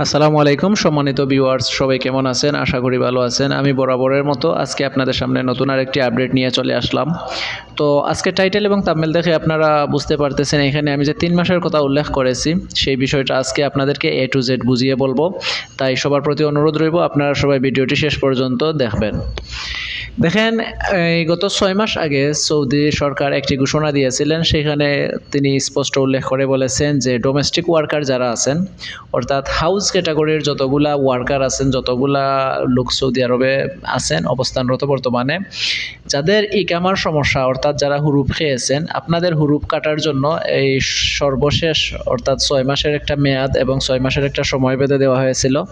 আসসালামু আলাইকুম, সম্মানিত ভিউয়ার্স সবাই কেমন আছেন? আশা করি ভালো আছেন। আমি বরাবরের মতো আজকে আপনাদের সামনে নতুন আরেকটি আপডেট নিয়ে চলে আসলাম। তো আজকে টাইটেল এবং তামিল দেখে আপনারা বুঝতে পারতেছেন, এখানে আমি যে তিন মাসের কথা উল্লেখ করেছি, সেই বিষয়টা আজকে আপনাদেরকে এ টু জেড বুঝিয়ে বলব। তাই সবার প্রতি অনুরোধ রইব, আপনারা সবাই ভিডিওটি শেষ পর্যন্ত দেখবেন। দেখেন, এই গত ছয় মাস আগে সৌদি সরকার একটি ঘোষণা দিয়েছিলেন, সেখানে তিনি স্পষ্ট উল্লেখ করে বলেছেন যে ডোমেস্টিক ওয়ার্কার যারা আছেন, অর্থাৎ হাউস ক্যাটাগরির যতগুলা ওয়ার্কার আছেন, যতগুলা লোক সৌদি আরবে আছেন, অবস্থানরত বর্তমানে, যাদের ইকামার সমস্যা, অর্থাৎ যারা হুরুপ খেয়েছেন, আপনাদের হুরুপ কাটার জন্য এই সর্বশেষ, অর্থাৎ ছয় মাসের একটা মেয়াদ এবং ছয় মাসের একটা সময় বেঁধে দেওয়া হয়েছিল।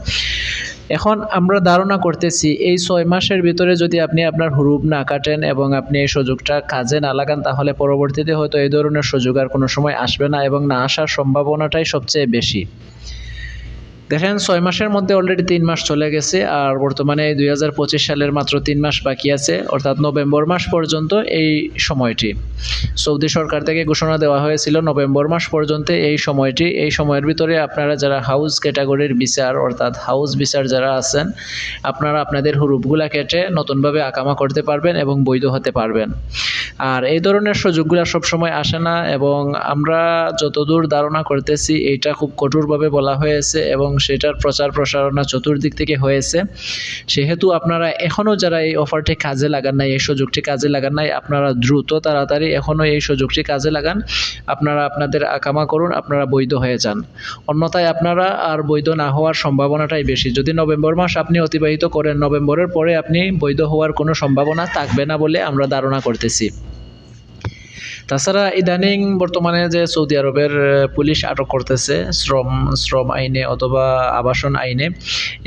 এখন আমরা ধারণা করতেছি, এই ছয় মাসের ভিতরে যদি আপনি আপনার হুরুপ না কাটেন এবং আপনি এই সুযোগটা কাজে না লাগান, তাহলে পরবর্তীতে হয়তো এই ধরনের সুযোগ আর কোনো সময় আসবে না এবং না আসার সম্ভাবনাটাই সবচেয়ে বেশি। দেখেন, ছয় মাসের মধ্যে অলরেডি তিন মাস চলে গেছে, আর বর্তমানে দুই হাজার পঁচিশ সালের মাত্র তিন মাস বাকি আছে, অর্থাৎ নভেম্বর মাস পর্যন্ত এই সময়টি। সৌদি সরকার থেকে ঘোষণা দেওয়া হয়েছিল, নভেম্বর মাস পর্যন্ত এই সময়টি। এই সময়ের ভিতরে আপনারা যারা হাউস ক্যাটাগরির বিচার, অর্থাৎ হাউস বিচার যারা আছেন, আপনারা আপনাদের হুরুপগুলা কেটে নতুনভাবে আকামা করতে পারবেন এবং বৈধ হতে পারবেন। আর এই ধরনের সুযোগগুলো সবসময় আসে না এবং আমরা যতদূর ধারণা করতেছি এইটা খুব কঠোরভাবে বলা হয়েছে এবং সেটার প্রচার প্রসারণা চতুর্দিক থেকে হয়েছে। সেহেতু আপনারা এখনও যারা এই অফারটি কাজে লাগান নাই, এই সুযোগটি কাজে লাগান নাই, আপনারা দ্রুত তাড়াতাড়ি এখনও এই সুযোগটি কাজে লাগান। আপনারা আপনাদের আকামা করুন, আপনারা বৈধ হয়ে যান। অন্যথায় আপনারা আর বৈধ না হওয়ার সম্ভাবনাটাই বেশি। যদি নভেম্বর মাস আপনি অতিবাহিত করেন, নভেম্বরের পরে আপনি বৈধ হওয়ার কোনো সম্ভাবনা থাকবে না বলে আমরা ধারণা করতেছি। তাছাড়া ইদানিং বর্তমানে যে সৌদি আরবের পুলিশ আটক করতেছে, শ্রম শ্রম আইনে অথবা আবাসন আইনে,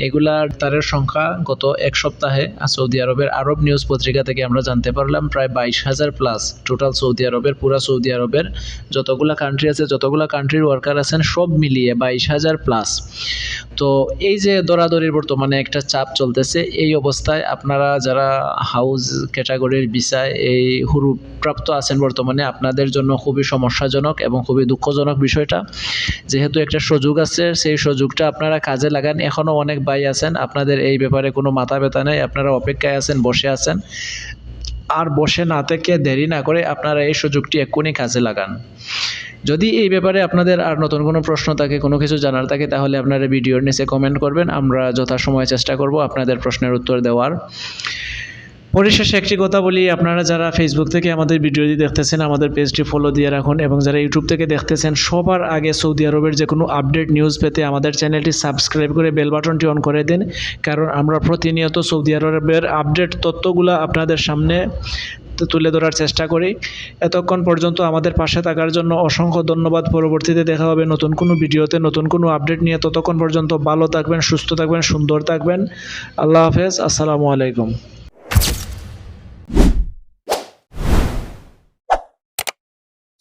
এগুলার তারের সংখ্যা গত এক সপ্তাহে সৌদি আরবের আরব নিউজ পত্রিকা থেকে আমরা জানতে পারলাম, প্রায় বাইশ হাজার প্লাস টোটাল সৌদি আরবের, পুরা সৌদি আরবের, যতগুলা কান্ট্রি আছে, যতগুলা কান্ট্রির ওয়ার্কার আছেন, সব মিলিয়ে বাইশ হাজার প্লাস। তো এই যে দরাদরির বর্তমানে একটা চাপ চলতেছে, এই অবস্থায় আপনারা যারা হাউস ক্যাটাগরির বিষয় এই হুরুপ প্রাপ্ত আছেন বর্তমানে আপনাদের জন্য খুবই সমস্যাজনক এবং খুবই দুঃখজনক বিষয়টা। যেহেতু একটা সুযোগ আছে, সেই সুযোগটা আপনারা কাজে লাগান। এখনও অনেক ভাই আছেন, আপনাদের এই ব্যাপারে কোনো মাথা ব্যথা নেই, আপনারা অপেক্ষায় আছেন, বসে আছেন। আর বসে না থেকে দেরি না করে আপনারা এই সুযোগটি এক্ষুনি কাজে লাগান। যদি এই ব্যাপারে আপনাদের আর নতুন কোনো প্রশ্ন থাকে, কোনো কিছু জানার থাকে, তাহলে আপনারা ভিডিওর নিচে কমেন্ট করবেন। আমরা যথাসময়ে চেষ্টা করব আপনাদের প্রশ্নের উত্তর দেওয়ার। পরিশেষে একটি কথা বলি, আপনারা যারা ফেসবুক থেকে আমাদের ভিডিওটি দেখতেছেন, আমাদের পেজটি ফলো দিয়ে রাখুন এবং যারা ইউটিউব থেকে দেখতেছেন, সবার আগে সৌদি আরবের যে কোনো আপডেট নিউজ পেতে আমাদের চ্যানেলটি সাবস্ক্রাইব করে বেল বাটনটি অন করে দিন। কারণ আমরা প্রতিনিয়ত সৌদি আরবের আপডেট তথ্যগুলো আপনাদের সামনে তুলে ধরার চেষ্টা করি। এতক্ষণ পর্যন্ত আমাদের পাশে থাকার জন্য অসংখ্য ধন্যবাদ। পরবর্তীতে দেখা হবে নতুন কোনো ভিডিওতে, নতুন কোনো আপডেট নিয়ে। ততক্ষণ পর্যন্ত ভালো থাকবেন, সুস্থ থাকবেন, সুন্দর থাকবেন। আল্লাহ হাফেজ, আসসালামু আলাইকুম।